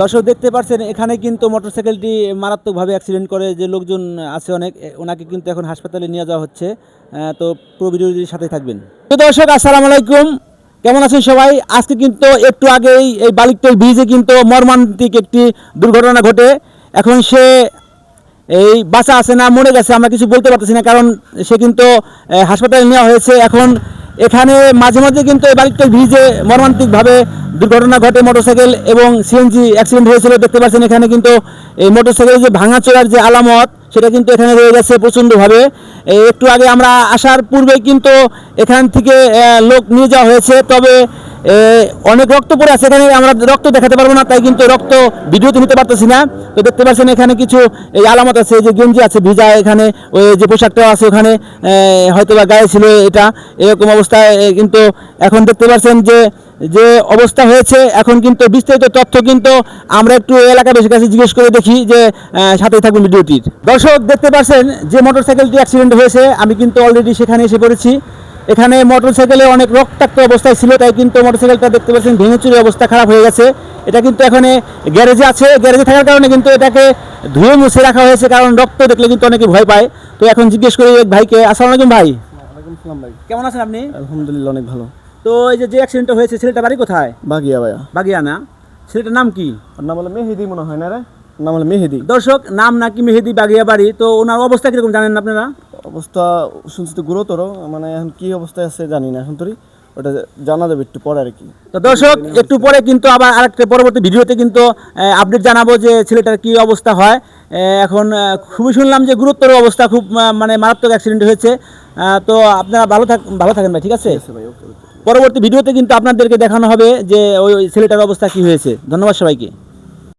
দর্শক দেখতে পাচ্ছেন এখানে কিন্তু মোটরসাইকেলটি মারাত্মকভাবে অ্যাক্সিডেন্ট করে, যে লোকজন আছে অনেক ওনাকে কিন্তু এখন হাসপাতালে নিয়ে যাওয়া হচ্ছে। তো পুরো ভিডিওটির সাথে থাকবেন। তো দর্শক, আসসালামু আলাইকুম। কেমন আছেন সবাই? আজকে কিন্তু একটু আগেই এই বালিকটের ব্রিজে কিন্তু মর্মান্তিক একটি দুর্ঘটনা ঘটে। এখন সে এই বাঁচা আছে না, মরে গেছে, আমরা কিছু বলতে পারতেছি না, কারণ সে কিন্তু হাসপাতালে নেওয়া হয়েছে। এখন এখানে মাঝে মাঝে কিন্তু এই বালিকটার ব্রিজে মর্মান্তিকভাবে দুর্ঘটনা ঘটে মোটরসাইকেল এবং সিএনজি অ্যাক্সিডেন্ট হয়েছিল, দেখতে পাচ্ছেন এখানে কিন্তু এই মোটরসাইকেলের যে ভাঙাচোরার যে আলামত, সেটা কিন্তু এখানে রয়ে গেছে প্রচণ্ডভাবে। একটু আগে আমরা আসার পূর্বে কিন্তু এখান থেকে লোক নিয়ে যাওয়া হয়েছে, তবে অনেক রক্ত পড়ে আছে এখানে আমরা রক্ত দেখাতে পারব না তাই কিন্তু রক্ত ভিডিওতে নিতে পারতেছি না। তো দেখতে পাচ্ছেন এখানে কিছু এই আলামত আছে যে গেঞ্জি আছে ভিজা এখানে ওই যে পোশাকটা আছে ওখানে হয়তো বা গায়ে ছিল এটা এরকম অবস্থায় কিন্তু এখন দেখতে পাচ্ছেন যে যে অবস্থা হয়েছে এখন কিন্তু বিস্তারিত তথ্য কিন্তু আমরা একটু এলাকাবাসীর কাছে জিজ্ঞেস করে দেখি যে আহ, সাথেই থাকবেন ভিডিওটির। দর্শক দেখতে পাচ্ছেন যে মোটরসাইকেলটি অ্যাক্সিডেন্ট হয়েছে আমি কিন্তু অলরেডি সেখানে এসে পড়েছি। এখানে মোটরসাইকেলে অনেক রক্তাক্ত অবস্থায় ছিল তাই কিন্তু মোটরসাইকেলটা দেখতে পাচ্ছেন ভেঙে চুরে অবস্থা খারাপ হয়ে গেছে। এটা কিন্তু এখানে গ্যারেজে আছে গ্যারেজে থাকার কারণে কিন্তু এটাকে ধুয়ে মুছে রাখা হয়েছে কারণ রক্ত দেখলে কিন্তু অনেকে ভয় পায়। তো এখন জিজ্ঞেস করি এক ভাইকে আসসালামু আলাইকুম ভাই। ভাই। কেমন আছেন আপনি? আলহামদুলিল্লাহ অনেক ভালো। তো এই যে যে অ্যাক্সিডেন্টটা হয়েছে ছেলেটা বাড়ি কোথায়? বাগিয়া ভাইয়া। বাগিয়া না? ছেলেটার নাম কি? নাম হলো মেহেদি মনে হয় না রে? নাম হলো মেহেদি। দর্শক নাম নাকি মেহেদি বাগিয়া বাড়ি তো ওনার অবস্থা কীরকম জানেন আপনারা? অবস্থা শুনছি তো গুরুতর মানে এখন কি অবস্থায় আছে জানি না এখন তোরই ওটা জানা যাবে একটু পরে আর কি তো দর্শক একটু পরে কিন্তু আবার আরেকটা পরবর্তী ভিডিওতে কিন্তু আপডেট জানাব যে ছেলেটার কি অবস্থা হয়। এখন খুবই শুনলাম যে গুরুতর অবস্থা খুব মানে মারাত্মক অ্যাক্সিডেন্ট হয়েছে। তো আপনারা ভালো থাক ভালো থাকেন ভাই ঠিক আছে? পরবর্তী ভিডিওতে কিন্তু আপনাদেরকে দেখানো হবে যে ওই ছেলেটার অবস্থা কি হয়েছে। ধন্যবাদ সবাইকে।